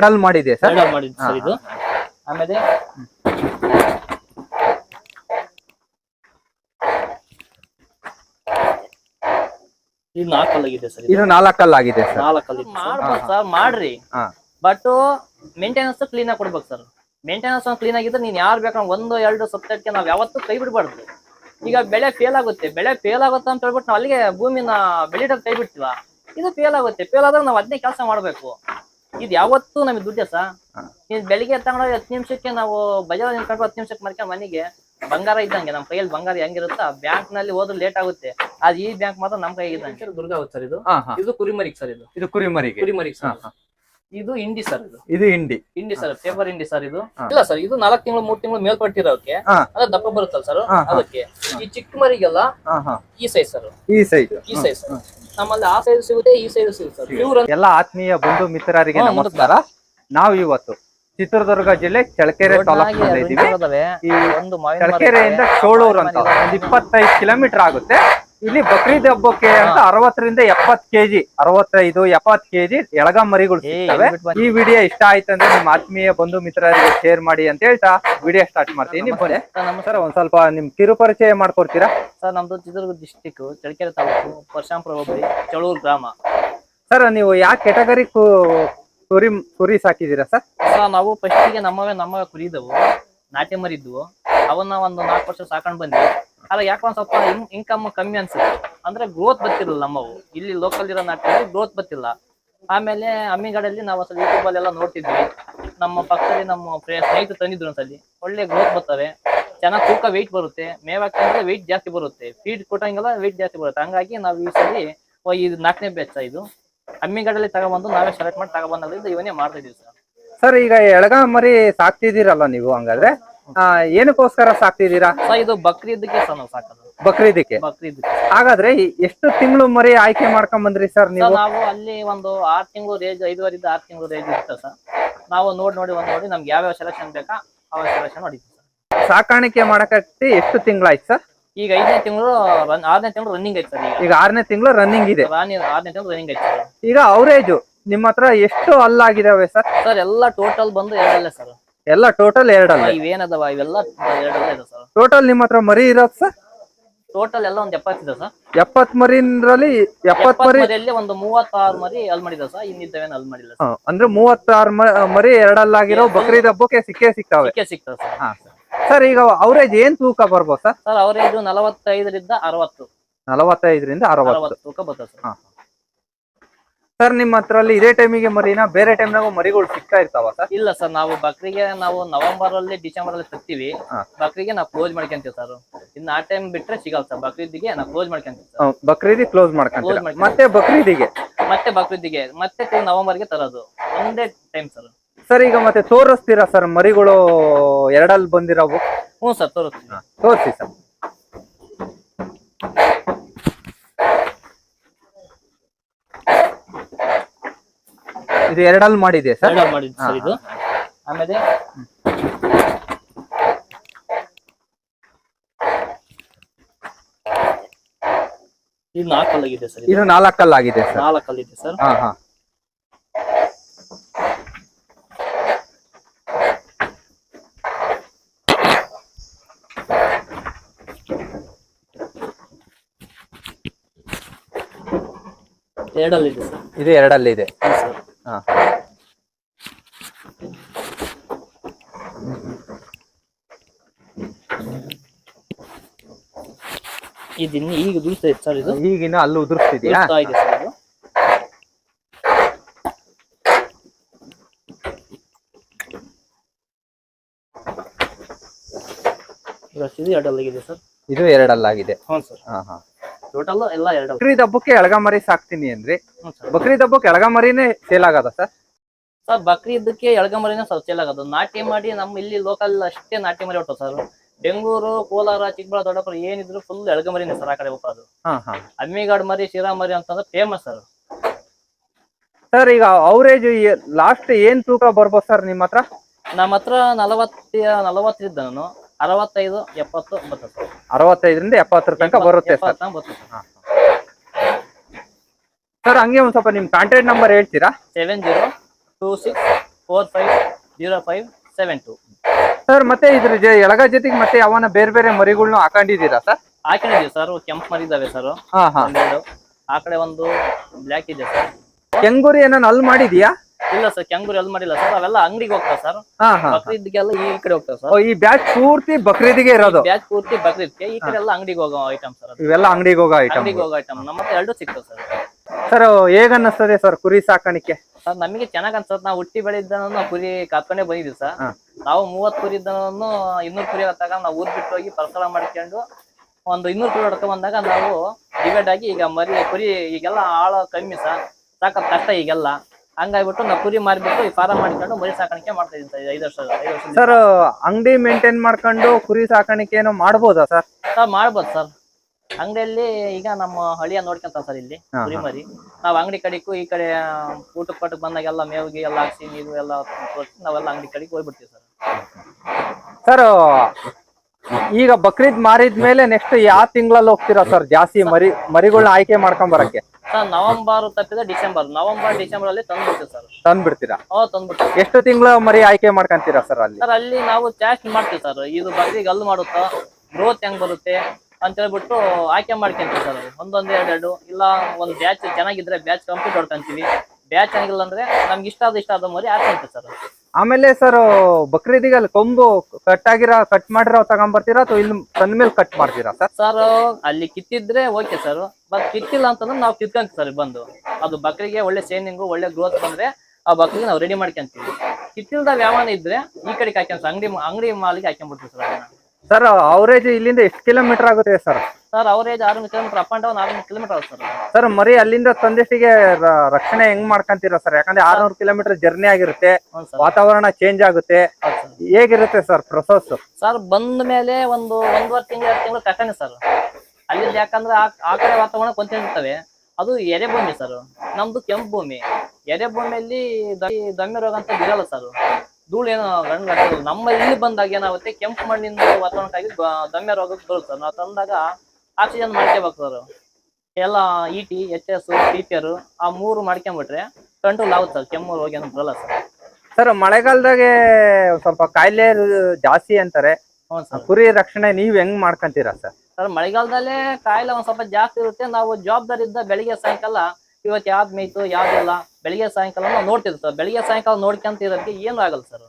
ಎರಡಲ್ಲಿ ಮಾಡಿದೆ sir. Sir ಇದು. ಆಮೇಲೆ ಇದು ನಾಲ್ಕಲ್ಲಾಗಿದೆ ಸರ್ ಇದು. ಇದು ನಾಲ್ಕಲ್ಲಿ ಆಗಿದೆ ಸರ್. ನಾಲ್ಕಲ್ಲಿ ಮಾಡ್ಬೋದು ಸರ್ ಮಾಡ್ರಿ. ಹಾ. ಬಟ್ ಮೇಂಟೆನೆನ್ಸ್ ಕ್ಲೀನ್ ಆಗಿ ಕೊಡ್ಬೇಕು ಸರ್. ಮೇಂಟೆನೆನ್ಸ್ ಕ್ಲೀನ್ ಆಗಿದ್ರೆ ನೀನ್ ಯಾರು ಬೇಕಾದ್ರೆ ಒಂದು ಎರಡು ಸಬ್ಜೆಕ್ಟ್ಗೆ ನಾವ್ ಯಾವತ್ತೂ ಕೈ ಬಿಡಬಾರ್ದು. ಈಗ ಬೆಳೆ ಫೇಲ್ ಆಗುತ್ತೆ. ಬೆಳೆ ಫೇಲ್ ಆಗುತ್ತೆ ಅಂತ ಹೇಳ್ಬಿಟ್ಟು ನಾವು ಅಲ್ಲಿಗೆ ಭೂಮಿನ ಬೆಳಿಟಕ್ಕೆ ಕೈ ಬಿಡ್ತೀವ? ಇದು ಫೇಲ್ ಆಗುತ್ತೆ. ಫೇಲ್ ಆದ್ರೆ ನಾವು ಅದನ್ನೇ ಕೆಲಸ ಮಾಡ್ಬೇಕು. ಇದು ಯಾವತ್ತೂ ನಮಗೆ ದುಡ್ಡು ಸರ್ ನೀನ್ ಬೆಳಿಗ್ಗೆ ತಗೊಂಡು ಹತ್ತು ನಿಮಿಷಕ್ಕೆ ನಾವು ಬಜಾರ್ ನಿಂತ್ಕೊಂಡು ಹತ್ತು ನಿಮಿಷಕ್ಕೆ ಮಾಡ್ಕೊಂಡು ಮನೆಗೆ ಬಂಗಾರ ಇದ್ದಂಗೆ ನಮ್ಮ ಕೈಯಲ್ಲಿ ಬಂಗಾರ ಹೆಂಗಿರುತ್ತಾ ಬ್ಯಾಂಕ್ನಲ್ಲಿ ಹೋದ್ರೆ ಲೇಟ್ ಆಗುತ್ತೆ. ಅದ್ ಈ ಬ್ಯಾಂಕ್ ಮಾತ್ರ ನಮ್ ಕೈ ಇದ್ದಂಗೆ. ದುರ್ಗಾವತ್ ಸರ್ ಇದು. ಇದು ಕುರಿಮರಿಗೆ ಸರ್ ಇದು. ಇದು ಕುರಿಮರಿಗೆ. ಕುರಿಮರಿಗೆ ಹಾ, ಸರ್ ಇದು ಇಂಡಿ ಸರ್ ಇದು. ಇದು ಹಿಂಡಿ ಇಂಡಿ ಸರ್ ಪೇಪರ್ ಇಂಡಿ ಸರ್ ಇದು. ಇಲ್ಲ ಸರ್ ಇದು ನಾಲ್ಕು ತಿಂಗಳು ಮೂರ್ ತಿಂಗಳು ಮೇಲ್ಪಟ್ಟಿರೋಕೆ ಅದ ದಪ್ಪ ಬರುತ್ತಲ್ಲ ಸರ್. ಅದಕ್ಕೆ. ಈ ಚಿಕ್ಕ ಮರಿಗೆಲ್ಲ ಈ ಸೈಜ್ ಸರ್ ಈ ಸೈಜ್ ಈ ಸೈಜ್ ನಮ್ಮಲ್ಲಿ ಆ ಸೈಜ್ ಸಿಗುತ್ತೆ ಈ ಸೈಜ್ ಸಿಗುತ್ತೆ ಸರ್ ಪ್ಯೂರ್ ಎಲ್ಲ ಆತ್ಮೀಯ ಬಂಧು ಮಿತ್ರರಿಗೆ ನಮಸ್ಕಾರ. ನಾವು ಇವತ್ತು ಚಿತ್ರದುರ್ಗ ಜಿಲ್ಲೆ ಚಳಕೆರೆ ತಾಲೂಕಿನಲ್ಲಿ ಇದ್ದೀವಿ. ಈ ಇದೆ. ಚೋಳೂರು ಅಂತ. ಒಂದು ಇಪ್ಪತ್ತೈದು ಕಿಲೋಮೀಟರ್ ಆಗುತ್ತೆ. ಇಲ್ಲಿ ಬಕ್ರೀದ್ ಹಬ್ಬಕ್ಕೆ ಅಂತ ಅರವತ್ತರಿಂದ ಎಪ್ಪತ್ ಕೆಜಿ ಅರವತ್ತೈದು ಎಪ್ಪತ್ ಕೆಜಿ ಎಳಗ ಮರಿಗಳು ಸಿಗ್ತವೆ? ಈ ವಿಡಿಯೋ ಇಷ್ಟ ಆಯ್ತು ಅಂದ್ರೆ ನಿಮ್ಮ ಆತ್ಮೀಯ ಬಂಧು ಮಿತ್ರರಿಗೆ ಶೇರ್ ಮಾಡಿ ಅಂತ ಹೇಳ್ತಾ ವಿಡಿಯೋ ಸ್ಟಾರ್ಟ್ ಮಾಡ್ತೀನಿ. ಬನ್ನಿ ಸರ್, ಒಂದ್ ಸ್ವಲ್ಪ ನಿಮ್ ಕಿರು ಪರಿಚಯ ಮಾಡ್ಕೊಡ್ತೀರಾ? ಸರ್ ನಮ್ದು ಚಿತ್ರದುರ್ಗ ಡಿಸ್ಟಿಕ್ ಚಳ್ಳಕೆರೆ ತಾಲೂಕು ಪರಶಾಂಪುರ ಹೋಬಳಿ ಚಳೂರು ಗ್ರಾಮ. ಸರ್ ನೀವು ಯಾವ ಕೆಟಗರಿ ಕುರಿ ಕುರಿ ಸಾಕಿದೀರಾ ಸರ್? ಸರ್ ನಾವು ಫಸ್ಟಿಗೆ ನಮ್ಮವೇ ನಮ್ಮವೇ ಕುರಿದವು ನಾಟಿ ಮರಿದ್ವು ಅವನ್ನ ಒಂದು ನಾಲ್ಕು ವರ್ಷ ಸಾಕೊಂಡ್ ಬಂದ್ವಿ. ಆದ್ರೆ ಯಾಕೆ ಒಂದ್ ಸ್ವಲ್ಪ ಇನ್ಕಮ್ ಕಮ್ಮಿ ಅನ್ಸುತ್ತೆ. ಅಂದ್ರೆ ಗ್ರೋತ್ ಬರ್ತಿರಲಿಲ್ಲ ನಮ್ಮವು. ಇಲ್ಲಿ ಲೋಕಲ್ ಇರೋ ನಾಟಕದಲ್ಲಿ ಗ್ರೋತ್ ಬರ್ತಿಲ್ಲ. ಆಮೇಲೆ ಅಮ್ಮಿಗಡಲ್ಲಿ ನಾವು ಅಸಲು ಯೂಟ್ಯೂಬ್ ಅಲ್ಲೆಲ್ಲ ನೋಡ್ತಿದ್ವಿ. ನಮ್ಮ ಪಕ್ಕದಲ್ಲಿ ನಮ್ಮ ಸ್ನೇಹಿತರು ತಂದಿದ್ರು ಒಂದ್ಸಲಿ. ಒಳ್ಳೆ ಗ್ರೋತ್ ಬರ್ತವೆ. ಚೆನ್ನಾಗಿ ತೂಕ ವೆಯ್ಟ್ ಬರುತ್ತೆ. ಮೇವಾಕ್ತಂದ್ರೆ ವೆಯ್ಟ್ ಜಾಸ್ತಿ ಬರುತ್ತೆ. ಫೀಡ್ ಕೊಟ್ಟಂಗೆಲ್ಲ ವೆಯ್ಟ್ ಜಾಸ್ತಿ ಬರುತ್ತೆ. ಹಂಗಾಗಿ ನಾವು ಈ ಸಲಿ ಇದು ನಾಲ್ಕನೇ ಬೆಚ್ಚ ಇದು. ಅಮ್ಮಿಗಡಲ್ಲಿ ತಗೊಬಂದು ನಾವೇ ಸೆಲೆಕ್ಟ್ ಮಾಡಿ ತಗೊಬಂದ್ರಿಂದ ಇವನೇ ಮಾಡ್ತಿದ್ದೀವಿ ಸರ್. ಸರ್, ಈಗ ಎಳಗಾ ಮರಿ ಸಾಕ್ತಿದ್ದೀರಲ್ಲ ನೀವು ಹಂಗಾದ್ರೆ? ಏನಕ್ಕೋಸ್ಕರ ಸಾಕ್ತಿದ್ದೀರಾ? ಸರ್ ಇದು ಬಕ್ರೀದ್ಗೆ ಸರ್ ನಾವು ಸಾಕೋದು. ಬಕ್ರೀದಕ್ಕೆ ಬಕ್ರೀದ್ಗೆ ಹಾಗಾದ್ರೆ ಎಷ್ಟು ತಿಂಗಳು ಮರಿ ಆಯ್ಕೆ ಮಾಡ್ಕೊಂಡ್ ಬಂದ್ರಿ ಸರ್ ನೀವು? ನಾವು ಅಲ್ಲಿ ಒಂದು ಆರ್ ತಿಂಗಳು ರೇಜ್ ಐದುವರಿಂದ ಆರ್ ತಿಂಗಳು ರೇಜ್ ಇರ್ತದೆ ಸರ್. ನಾವು ನೋಡಿ ನೋಡಿ ಒಂದ್ ನೋಡಿ ನಮ್ಗೆ ಯಾವ್ಯಾವ ಸೆಲೆಕ್ಷನ್ ಬೇಕಾ ಅವ ಸೆಲೆಕ್ಷನ್ ಹೊಡಿತೀವಿ ಸರ್. ಸಾಕಾಣಿಕೆ ಮಾಡಕಟ್ಟಿ ಎಷ್ಟು ತಿಂಗಳಾಯ್ತು ಸರ್? ಈಗ ಐದನೇ ತಿಂಗಳು ರನ್ ಆರನೇ ತಿಂಗಳು ರನ್ನಿಂಗ್ ಐತೆ ಸರ್ ಈಗ. ಆರನೇ ತಿಂಗಳು ರನ್ನಿಂಗ್ ಇದೆ. ಆರನೇ ತಿಂಗಳು ರನ್ನಿಂಗ್ ಐತೆ ಈಗ ಅವರೇಜು ನಿಮ್ಮ ಹತ್ರ ಎಷ್ಟು ಅಲ್ಲಾಗಿದಾವೆ ಸರ್? ಸರ್ ಎಲ್ಲ ಟೋಟಲ್ ಬಂದು ಎರಡಲ್ಲೇ ಸರ್. ಎಲ್ಲ ಟೋಟಲ್ ಎರಡಲ್ಲ. ಇವೇನದವ? ಇವೆಲ್ಲ ಎರಡಲ್ಲೇ ಇದೆ ಸರ್ ಟೋಟಲ್ ನಿಮ್ಮ ಹತ್ರ ಮರಿ ಇರೋದು ಸರ್ ಟೋಟಲ್ ಎಲ್ಲ ಒಂದ್ ಎಪ್ಪತ್ತಿದೆ ಸರ್ ಎಪ್ಪತ್ ಮರಿನಲ್ಲಿ ಎಪ್ಪತ್ ಮರಿ ಮರಿಯಲ್ಲಿ ಒಂದು ಮೂವತ್ತಾರು ಮರಿ ಅಲ್ಲಿ ಮಾಡಿದ ಸರ್ ಇನ್ನಿದ್ದವೇನು ಅಲ್ಲಿ ಮಾಡಿಲ್ಲ ಸರ್ ಅಂದ್ರೆ ಮೂವತ್ತಾರು ಮರಿ ಎರಡಲ್ಲಾಗಿರೋ ಬಕ್ರೀದ್ ಹಬ್ಬಕ್ಕೆ ಸಿಕ್ಕೇ ಸಿಗ್ತಾವೆ. ಸಿಕ್ಕೇ ಸಿಗ್ತದೆ ಸರ್ ಹಾ ಸರ್ ಈಗ ಅವರೇಜ್ ಏನ್ ತೂಕ ಬರ್ಬೋದು ಸರ್ ಸರ್ ಅವರೇಜು ನಲವತ್ತೈದರಿಂದ ಅರವತ್ತು. ನಲವತ್ತೈದರಿಂದ ಅರವತ್ತು. ಅರವತ್ತು ತೂಕ ಬರ್ತದೆ ಸರ್ ಹಾ. ಸರ್ ನಿಮ್ಮ ಹತ್ರಲ್ಲಿ ಇದೇ ಟೈಮಿಗೆ ಮರಿನಾ? ಬೇರೆ ಟೈಮ್ನಾಗೂ ಮರಿಗಳು ಸಿಗ್ತಾ ಇರ್ತಾವ ಸರ್ ಇಲ್ಲ ಸರ್ ನಾವು ಬಕ್ರಿಗೆ ನಾವು ನವೆಂಬರ್ ಅಲ್ಲಿ ಡಿಸೆಂಬರ್ ಅಲ್ಲಿ ತರ್ತೀವಿ. ಹಾ. ಬಕ್ರಿಗೆ ನಾವು ಕ್ಲೋಸ್ ಮಾಡ್ಕೊಂತೀವಿ ಸರ್ ಇನ್ನ ಆ ಟೈಮ್ ಬಿಟ್ರೆ ಸಿಗಲ್ಲ ಸರ್ ಬಕ್ರೀದಿಗೆ ನಾವು ಕ್ಲೋಸ್ ಮಾಡ್ಕೊಂತೀವಿ ಬಕ್ರೀದಿ ಕ್ಲೋಸ್ ಮಾಡ್ಕೊಂತೀವಿ. ಮತ್ತೆ ಬಕ್ರೀದಿಗೆ? ಮತ್ತೆ ಬಕ್ರೀದಿಗೆ. ಮತ್ತೆ ನವೆಂಬರ್ಗೆ ತರೋದು. ಒಂದೇ ಟೈಮ್ ಸರ್ ಸರ್ ಈಗ ಮತ್ತೆ ತೋರಿಸ್ತೀರಾ ಸರ್ ಮರಿಗಳು? ಎರಡಲ್ಲಿ ಬಂದಿರೋವು? ಹ್ಞೂ ಸರ್ ತೋರಿಸ್ತೀವಿ ತೋರಿಸಿ ಸರ್ ಇದು ಎರಡಲ್ಲಿ ಮಾಡಿದೆ ಸರ್. ಎರಡಲ್ಲಿ ಮಾಡಿದ್ದು ಸರ್ ಇದು. ಆಮೇಲೆ ಇದು ನಾಲ್ಕಲ್ಲಾಗಿದೆ ಸರ್ ಇದು. ನಾಲ್ಕಲ್ಲಾಗಿದೆ ಸರ್. ನಾಲ್ಕಲ್ಲಿದೆ ಸರ್. ಹಾ ಹಾ. ಎರಡಲ್ಲಿದೆ ಸರ್. ಇದು ಎರಡಲ್ಲಿದೆ ಹ್ಞೂ ಸರ್ ಹಾ ಇದು ಇನ್ನು ಈಗ ಇದೆ ಸರ್ ಇದು. ಈಗಿನ ಅಲ್ಲಿ ಉದುರಿಸ್ತಿದ್ಯಾ ಬೀಳ್ತಾ ಇದೆ ಸರ್ ಇದು. ಎರಡಲ್ಲಾಗಿದೆ ಸರ್. ಇದು ಎರಡಲ್ಲಾಗಿದೆ. ಹ್ಞೂ ಸರ್. ಹಾ ಹಾ. ಟೋಟಲ್ ಎಲ್ಲ ಎರಡಲ್ಲ. ಬಕ್ರೀದ್ ಹಬ್ಬಕ್ಕೆ ಎಳಗ ಮರಿ ಸಾಕ್ತೀನಿ ಅಂದ್ರೆ ಹ್ಞೂ ಸರ್. ಬಕ್ರೀದ್ ಹಬ್ಬಕ್ಕೆ ಎಳಗಮರಿನೇ ಸೇಲ್ ಆಗದ ಸರ್? ಸರ್ ಬಕ್ರೀದಕ್ಕೆ ಎಳಗಾಮರಿನೇ ಸರ್ ಸೇಲ್ ಆಗೋದು. ನಾಟಿ ಮಾಡಿ ನಮ್ಮ ಇಲ್ಲಿ ಲೋಕಲ್ ಅಷ್ಟೇ ನಾಟಿ ಮರಿ ಹೊಟ್ಟು ಸರ್. ಬೆಂಗಳೂರು ಕೋಲಾರ ಚಿಕ್ಕಬಳ್ಳಾಪುರ ದೊಡ್ಡಪುರ ಏನಿದ್ರು ಫುಲ್ ಎಳಗಮರಿನೇ ಸರ್ ಆ ಕಡೆ ಹೋಗೋದು ಹಾ ಹಾ. ಅಮ್ಮಿಗಾಡ್ ಮರಿ ಶಿರಾ ಮರಿ ಅಂತಂದ್ರೆ ಫೇಮಸ್ ಸರ್ ಸರ್ ಈಗ ಅವರೇಜ್ ಲಾಸ್ಟ್ ಏನ್ ತೂಕ ಬರ್ಬೋದು ಸರ್ ನಿಮ್ಮ ಹತ್ರ? ನಮ್ಮ ಹತ್ರ ನಲವತ್ತ ನಲವತ್ತಿದ್ದ ನಾನು ಅರವತ್ತೈದು ಎಪ್ಪತ್ತು ಬರ್ತದೆ ಸರ್ ಅರವತ್ತೈದರಿಂದ ಎಪ್ಪತ್ತರ ತನಕ ಬರುತ್ತೆ ಸರ್ ಎಪ್ಪತ್ತು ಬರ್ತದೆ ಸರ್ ಸರ್ ಹಂಗೆ ಒಂದ್ ಸ್ವಲ್ಪ ನಿಮ್ ಕಾಂಟ್ಯಾಕ್ಟ್ ನಂಬರ್ ಹೇಳ್ತೀರಾ? Seven zero two six four five zero five seven two sir ಮತ್ತೆ ಇದ್ರ ಜೊ- ಎಳಗ ಜೊತೆಗೆ ಮತ್ತೆ ಯಾವನ ಬೇರೆ ಬೇರೆ ಮರಿಗಳ್ನು ಹಾಕೊಂಡಿದ್ದೀರಾ ಸರ್? ಹಾಕೊಂಡಿದೀವಿ ಸರ್ ಕೆಂಪು ಮರಿದಾವೆ ಸರ್. ಹಾ ಹಾ. ಒಂದೆರಡು. ಆ ಕಡೆ ಒಂದು ಬ್ಲಾಕ್ ಇದೆ ಸರ್. ಕೆಂಗುರಿ ಏನೋ ಅಲ್ಲಿ ಮಾಡಿದ್ಯಾ? ಇಲ್ಲ ಸರ್ ಕೆಂಗುರಿ ಎಲ್ಲಿ ಮಾಡಿಲ್ಲ ಸರ್. ಅವೆಲ್ಲ ಅಂಗಡಿಗೆ ಹೋಗ್ತಾವ ಸರ್. ಹಾ ಹಾ ಬಕ್ರೀದ್ಗೆಲ್ಲ ಈ ಕಡೆ ಹೋಗ್ತಾವ ಓ, ಸರ್ ಈ ಬ್ಯಾಚ್ ಪೂರ್ತಿ ಬಕ್ರೀದಿಗೆ ಇರೋದು? ಬ್ಯಾಚ್ ಪೂರ್ತಿ ಬಕ್ರೀದ್ಗೆ ಈ ಕಡೆ ಎಲ್ಲ ಅಂಗಡಿಗೆ ಹೋಗೋ ಐಟಮ್ ಸರ್ ಇವೆಲ್ಲ ಅಂಗಡಿಗೆ ಹೋಗೋ ಐಟಮ್ ಅಂಗಡಿಗೆ ಹೋಗೋ ಐಟಮ್ ನಮ್ಮ ಹತ್ರ ಎರಡು ಸಿಗ್ತಾವ ಸರ್. ಸರ್ ಹೇಗ ಅನ್ನಿಸ್ತದೆ ಸರ್ ಕುರಿ ಸಾಕಾಣಿಕೆ? ಸರ್ ನಮಗೆ ಚೆನ್ನಾಗ್ ಅನ್ಸತ್. ನಾವು ಹುಟ್ಟಿ ಬೆಳೆದ ಕುರಿ ಕಾತ್ಕೊಂಡೇ ಬಂದಿದ್ವಿ ಸರ್. ನಾವು ಮೂವತ್ ಕುರಿ ಇದ್ದನನ್ನು ಇನ್ನೂರ್ ಕುರಿ ಹತ್ತಾಗ ನಾವು ಊರ್ ಬಿಟ್ಟು ಹೋಗಿ ಪರಿಸರ ಮಾಡ್ಕೊಂಡು ಒಂದು ಇನ್ನೂರು ಕುರಿ ಹೊಡ್ಕೊಂಡ್ ಬಂದಾಗ ನಾವು ಡಿವೈಡ್ ಆಗಿ ಈಗ ಮರಿ ಕುರಿ ಈಗೆಲ್ಲ ಆಳ ಕಮ್ಮಿ ಸರ್. ಸಾಕತ್ ಕಷ್ಟ ಈಗೆಲ್ಲ. ಹಂಗಾಗ್ಬಿಟ್ಟು ನಾವು ಕುರಿ ಮಾರ್ಬಿಟ್ಟು ಈ ಫಾರಂ ಮಾಡ್ಕೊಂಡು ಮರಿ ಸಾಕಾಣಿಕೆ ಮಾಡ್ತಾ ಇದ್ದೀವಿ ಸರ್ ಐದು ವರ್ಷ ಐದು ವರ್ಷ ಸರ್ ಅಂಗಡಿ ಮೇಂಟೈನ್ ಮಾಡ್ಕೊಂಡು ಕುರಿ ಸಾಕಾಣಿಕೆ ಏನೋ ಮಾಡ್ಬೋದಾ ಸರ್? ಸರ್ ಮಾಡ್ಬೋದು ಸರ್. ಅಂಗಡಿಯಲ್ಲಿ ಈಗ ನಮ್ಮ ಹಳಿಯ ನೋಡ್ಕೊಂತ ಸರ್ ಇಲ್ಲಿ ಹಾ, ಕುರಿ ಮರಿ ನಾವ್ ಅಂಗಡಿ ಕಡೆಗೂ ಈ ಕಡೆ ಊಟಕ್ಕೆ ಬಂದಾಗ ಬಂದಾಗೆಲ್ಲ ಮೇವಿಗೆ ಎಲ್ಲ ಹಾಕ್ಸಿ ನೀರು ಎಲ್ಲ ತೋರಿಸಿ ನಾವೆಲ್ಲ ಅಂಗಡಿ ಕಡೆಗೆ ಹೋಗ್ಬಿಡ್ತೀವಿ ಸರ್. ಸರ್ ಈಗ ಬಕ್ರೀದ್ ಮಾರಿದ್ಮೇಲೆ ನೆಕ್ಸ್ಟ್ ಯಾವ ತಿಂಗಳಲ್ಲಿ ಹೋಗ್ತೀರಾ ಸರ್ ಜಾಸ್ತಿ ಮರಿ ಮರಿಗಳನ್ನ ಆಯ್ಕೆ ಮಾಡ್ಕೊಂಡ್ ಬರಕ್ಕೆ? ಸರ್ ನವೆಂಬರ್ ತಪ್ಪಿದ್ರೆ ಡಿಸೆಂಬರ್ ನವೆಂಬರ್ ಡಿಸೆಂಬರ್ ಅಲ್ಲಿ ತಂದ್ಬಿಡ್ತೀವಿ ಸರ್. ತಂದ್ಬಿಡ್ತೀರಾ? ಅವಾಗ ತಂದ್ಬಿಡ್ತೀವಿ. ಎಷ್ಟು ತಿಂಗಳ ಮರಿ ಆಯ್ಕೆ ಮಾಡ್ಕೊಂತೀರಾ ಸರ್ ಅಲ್ಲಿ? ಸರ್ ಅಲ್ಲಿ ನಾವು ಚಾಸ್ಟ್ ಮಾಡ್ತೀವಿ ಸರ್. ಇದು ಬಗ್ರಿಗೆ ಅಲ್ಲಿ ಮಾಡುತ್ತಾ ಗ್ರೋತ್ ಹೆಂಗ್ ಬರುತ್ತೆ ಅಂತ ಹೇಳ್ಬಿಟ್ಟು ಆಯ್ಕೆ ಮಾಡ್ಕೊಂತೀವಿ ಸರ್ ಒಂದೊಂದು ಎರಡು ಎರಡು. ಇಲ್ಲ ಒಂದು ಬ್ಯಾಚ್ ಚೆನ್ನಾಗಿದ್ರೆ ಬ್ಯಾಚ್ ಕಂಪ್ಲೀಟ್ ಹೊಡ್ಕೊಂತೀವಿ. ಬ್ಯಾಚ್ ಚೆನ್ನಾಗಿಲ್ಲ ಅಂದ್ರೆ ನಮ್ಗೆ ಇಷ್ಟ ಆದ ಇಷ್ಟ ಆದ ಮರಿ ಹಾಕೊಂತೀವಿ ಸರ್ ಆಮೇಲೆ ಸರ್ ಬಕ್ರೀದಿಗೆ ಅಲ್ಲಿ ಕೊಂಬು ಕಟ್ ಆಗಿರೋ ಕಟ್ ಮಾಡಿರೋ ತಗೊಂಬರ್ತೀರಾ ಅಥವಾ ಇಲ್ಲಿ ತಂದ್ಮೇಲೆ ಕಟ್ ಮಾಡ್ತೀರಾ ಸರ್ ಸರ್ ಅಲ್ಲಿ ಕಿತ್ತಿದ್ರೆ ಓಕೆ ಸರ್ ಬಟ್ ಕಿತ್ತಿಲ್ಲ ಅಂತಂದ್ರೆ ನಾವು ಕಿತ್ಕೊಂತೀವಿ ಸರ್ ಬಂದು. ಅದು ಬಕ್ರಿಗೆ ಒಳ್ಳೆ ಸೇನಿಂಗು ಒಳ್ಳೆ ಗ್ರೋತ್ ಬಂದ್ರೆ ಆ ಬಕ್ರಿಗೆ ನಾವು ರೆಡಿ ಮಾಡ್ಕೊಂತೀವಿ. ಕಿತ್ತಿಲ್ದ ವ್ಯಾವಾನ ಇದ್ರೆ ಈ ಕಡೆಗೆ ಹಾಕ್ಯಂತ ಅಂಗಡಿ ಅಂಗಡಿ ಮಾಲಿಗೆ ಹಾಕೊಂಡ್ಬಿಡ್ತೀವಿ ಸರ್ ಅದನ್ನ ಸರ್ ಅವರೇಜ್ ಇಲ್ಲಿಂದ ಎಷ್ಟು ಕಿಲೋಮೀಟರ್ ಆಗುತ್ತೆ ಸರ್ ಸರ್ ಅವರೇಜ್ ಆರು ಕಿಲೋಮೀಟರ್ ಅಪ್ ಅಂಡ್ ಡೌನ್ ಆರು ಕಿಲೋಮೀಟರ್ ಆಗುತ್ತೆ ಸರ್ ಸರ್ ಮರಿ ಅಲ್ಲಿಂದ ತಂದಿಷ್ಟಿಗೆ ರ- ರಕ್ಷಣೆ ಹೆಂಗ್ ಮಾಡ್ಕೊಂತೀರ ಸರ್ ಯಾಕಂದ್ರೆ ಆರ್ನೂರು ಕಿಲೋಮೀಟರ್ ಜರ್ನಿ ಆಗಿರುತ್ತೆ ಸರ್ ವಾತಾವರಣ ಚೇಂಜ್ ಆಗುತ್ತೆ. ಹೇಗಿರುತ್ತೆ ಸರ್ ಪ್ರೊಸೆಸ್ ಸರ್ ಬಂದ ಮೇಲೆ ಒಂದು ಒಂದೂವರೆ ತಿಂಗಳು ಎರಡು ತಿಂಗಳು ಕಷ್ಟನೇ ಸರ್ ಅಲ್ಲಿಂದ ಯಾಕಂದ್ರೆ ಆ ಆ ಕಡೆ ವಾತಾವರಣ ಕೊಂತಿರ್ತವೆ ಅದು ಎರೆಭೂಮಿ ಸರ್ ನಮ್ದು ಕೆಂಪು ಭೂಮಿ. ಎರೆ ಭೂಮಿಯಲ್ಲಿ ಈ ದಮ್ಮೆ ರೋಗ ಅಂತ ಬಿರಲ್ಲ ಸರ್ ಧೂಳು ಏನು ಗಂಡ ನಮ್ಮ ಇಲ್ಲಿ ಬಂದಾಗ ಏನಾಗುತ್ತೆ ಕೆಂಪು ಮಣ್ಣಿಂದ ವಾತಾವರಣಕ್ಕಾಗಿ ದಮ್ಯ ರೋಗಕ್ಕೆ ಬರುತ್ತೆ ನಾವು ತಂದಾಗ ಆಕ್ಸಿಜನ್ ಮಾಡ್ಕೋಬೇಕು ಸರ್. ಎಲ್ಲ E T H S P P R ಆ ಮೂರು ಮಾಡ್ಕೊಂಬಿಟ್ರೆ ಕಂಟ್ರೋಲ್ ಆಗುತ್ತೆ ಸರ್. ಕೆಮ್ಮು ರೋಗ ಏನು ಬರಲ್ಲ ಸರ್. ಸರ್ ಮಳೆಗಾಲದಾಗೆ ಸ್ವಲ್ಪ ಕಾಯಿಲೆ ಜಾಸ್ತಿ ಅಂತಾರೆ. ಹ್ಞೂ ಸರ್. ಕುರಿ ರಕ್ಷಣೆ ನೀವ್ ಹೆಂಗ್ ಮಾಡ್ಕೊಂತೀರಾ ಸರ್? ಸರ್ ಮಳೆಗಾಲದಲ್ಲೇ ಕಾಯಿಲೆ ಒಂದ್ ಸ್ವಲ್ಪ ಜಾಸ್ತಿ ಇರುತ್ತೆ. ನಾವು ಜವಾಬ್ದಾರಿ ಇದ್ದ ಬೆಳಿಗ್ಗೆ ಸಾಯಂಕಾಲ ಇವತ್ತು ಯಾವ್ದು ಮೇಯ್ತು ಯಾವ್ದಿಲ್ಲ ಬೆಳಿಗ್ಗೆ ಸಾಯಂಕಾಲ ನಾವು ನೋಡ್ತಿದ್ವಿ ಸರ್. ಬೆಳಿಗ್ಗೆ ಸಾಯಂಕಾಲ ನೋಡ್ಕೊಂತ ಇರೋದಕ್ಕೆ ಏನು ಆಗಲ್ಲ ಸರ್.